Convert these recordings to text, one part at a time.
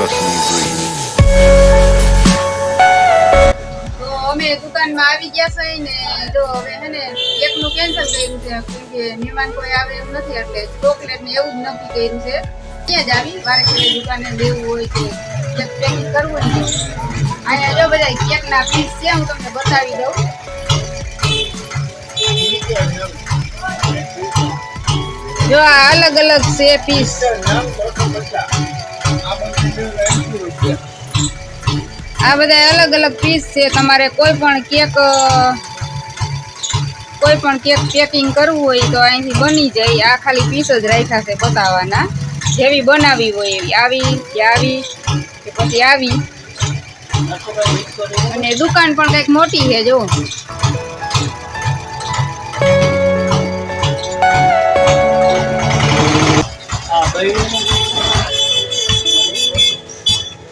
personal dream. અમે દુકાનમાં આવી ગયા છે ને, જો હવે હે ને કેન્સલ કર્યું છે મહેમાન કોઈ આવે એમ નથી, એટલે ચોકલેટ ને એવું જ નક્કી કર્યું છે. ત્યાં જ આવી વારે દુકાને દેવું હોય કે પેકિંગ કરવું ને. અહીંયા જો બધા કેકના પીસ છે તમને બતાવી દઉં. જો આ અલગ અલગ છે પીસ આ બધા અલગ અલગ પીસ છે. તમારે કોઈ પણ કેક કોઈ પણ કેક પેકિંગ કરવું હોય તો અહીંથી બની જાય. આ ખાલી પીસ જ રાખ્યા છે બતાવવાના. જેવી બનાવી હોય એવી. આવી, કે આવી, કે પછી આવી. અને દુકાન પણ કંઈક મોટી છે જો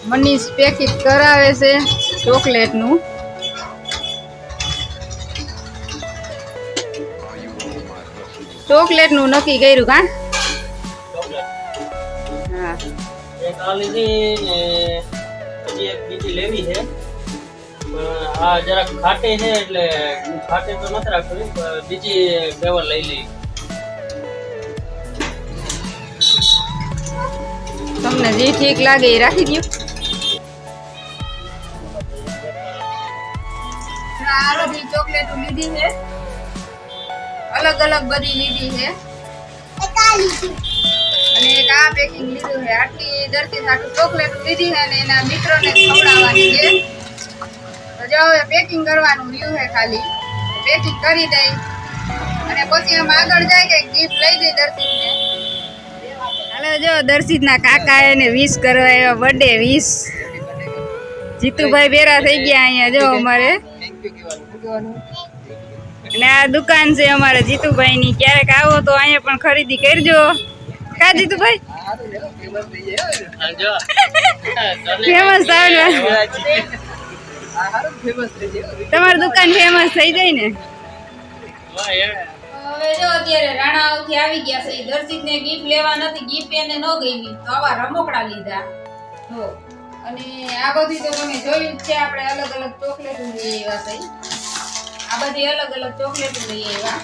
મનીષ પેકિંગ કરાવે છે ચોકલેટનું ચોકલેટનું નક્કી કર્યું કા? હા. એક આ લીધી ને એક બીજી લેવી છે. આ જરાક ખાટી છે એટલે ખાટી તો નથી રાખવી બીજી ફ્લેવર લઈ લઈ. તમને જે ઠીક લાગે એ રાખી દો બધી ચોકલેટો લીધી છે. અલગ અલગ બધી લીધી છે. અને એક આ પેકિંગ લીધું છે. આટલી દરથી આટલું ચોકલેટ લીધી છે અને એના મિત્રોને ખવડાવવાની છે. તો જો હવે પેકિંગ કરવાનું રહ્યું છે ખાલી. પેકિંગ કરી દઈ. અને પછી એમ આગળ જાય કે ગિફ્ટ લઈ જઈ દર્શિતને હાલો જો દર્શિતના કાકા એને વિશ કરવા એવા બર્થડે વિશ જીતુભાઈ બેરા થઈ ગયા અહીંયા જો અમારે. અને આ દુકાન છે અમારે જીતુભાઈની. ક્યારેક આવો તો અહીંયા પણ ખરીદી કરજો. કા જીતુભાઈ? જો ફેમસ થાય તમારી દુકાન ફેમસ થઈ જાય ને? હવે જો અત્યારે રાણાઓથી આવી ગયા છે. દર્શિતને ગિફ્ટ લેવા નથી ગિફ્ટ એને ન ગઈ તો આવા રમકડા લીધા. અને આ બધી તો તમે જોયું જ છે, આપણે અલગ અલગ ચોકલેટ લઈ આવ્યા છે. આ બધી અલગ અલગ ચોકલેટો લઈ આવ્યા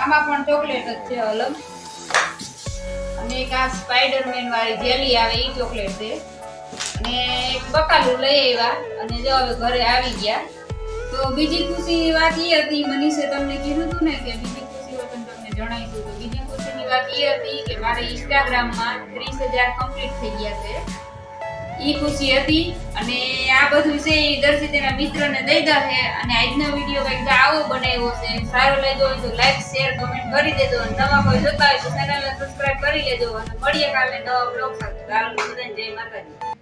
આમાં પણ ચોકલેટ જ છે અલગ. અને એક આ સ્પાઈડરમેન વાળી જેલી આવે એ ચોકલેટ છે. અને એક બકાલું લઈ આવ્યા અને જો હવે ઘરે આવી ગયા. તો બીજી ખુશી વાત એ હતી મનીષે તમને કીધું હતું ને કે બીજી ખુશી હોય તો તમને જણાવીશું તો બીજી ખુશીની વાત એ હતી કે મારે ઇન્સ્ટાગ્રામમાં ત્રીસ હજાર કમ્પ્લીટ થઈ ગયા છે. ઈ ખુશી હતી. અને આ બધું છે એ દર્શિત એના મિત્રને દઈ દે છે અને આજનો વીડિયો કંઈક આવો બનાવ્યો છે. સારો લાગ્યો હોય તો લાઈક શેર કમેન્ટ કરી દેજો. અને નવા કોઈ જોતા હોય તો ચેનલને સબસ્ક્રાઇબ કરી લેજો. અને મળીએ કાલે નવા બ્લોગ સાથે. બધાને જય માતાજી.